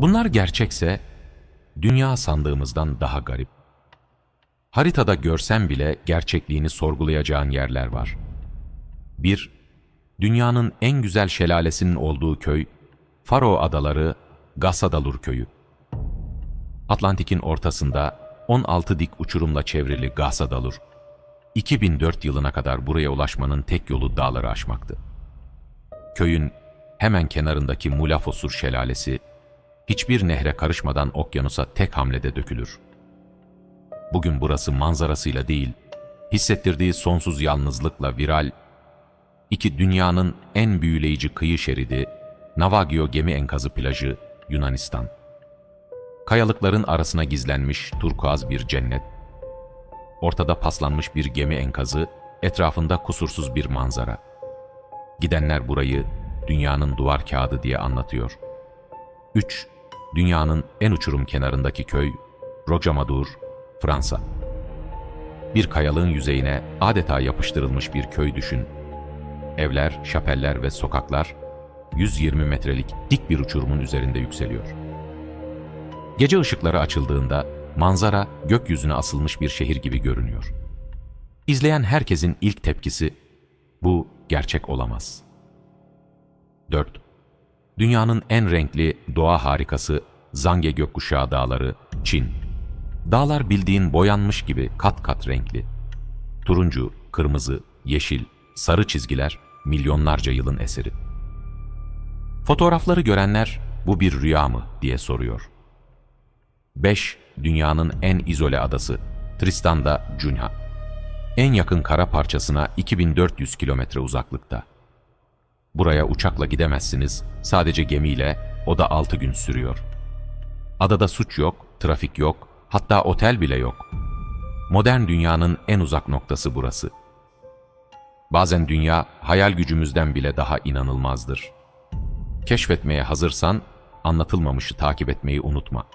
Bunlar gerçekse dünya sandığımızdan daha garip. Haritada görsen bile gerçekliğini sorgulayacağın yerler var. 1. Dünyanın en güzel şelalesinin olduğu köy, Faro Adaları, Gasadalur Köyü. Atlantik'in ortasında 16 dik uçurumla çevrili Gasadalur, 2004 yılına kadar buraya ulaşmanın tek yolu dağları aşmaktı. Köyün hemen kenarındaki Mulafosur şelalesi, hiçbir nehre karışmadan okyanusa tek hamlede dökülür. Bugün burası manzarasıyla değil, hissettirdiği sonsuz yalnızlıkla viral, iki dünyanın en büyüleyici kıyı şeridi, Navagio gemi enkazı plajı, Yunanistan. Kayalıkların arasına gizlenmiş turkuaz bir cennet. Ortada paslanmış bir gemi enkazı, etrafında kusursuz bir manzara. Gidenler burayı dünyanın duvar kağıdı diye anlatıyor. 3. Dünyanın en uçurum kenarındaki köy, Rocamadour, Fransa. Bir kayalığın yüzeyine adeta yapıştırılmış bir köy düşün. Evler, şapeller ve sokaklar 120 metrelik dik bir uçurumun üzerinde yükseliyor. Gece ışıkları açıldığında manzara gökyüzüne asılmış bir şehir gibi görünüyor. İzleyen herkesin ilk tepkisi bu gerçek olamaz. 4. Dünyanın en renkli doğa harikası Zange Gökkuşağı Dağları, Çin. Dağlar bildiğin boyanmış gibi kat kat renkli. Turuncu, kırmızı, yeşil, sarı çizgiler milyonlarca yılın eseri. Fotoğrafları görenler bu bir rüya mı diye soruyor. 5. Dünyanın en izole adası Tristan da Cunha. En yakın kara parçasına 2400 kilometre uzaklıkta. Buraya uçakla gidemezsiniz, sadece gemiyle, o da 6 gün sürüyor. Adada suç yok, trafik yok, hatta otel bile yok. Modern dünyanın en uzak noktası burası. Bazen dünya hayal gücümüzden bile daha inanılmazdır. Keşfetmeye hazırsan anlatılmamışı takip etmeyi unutma.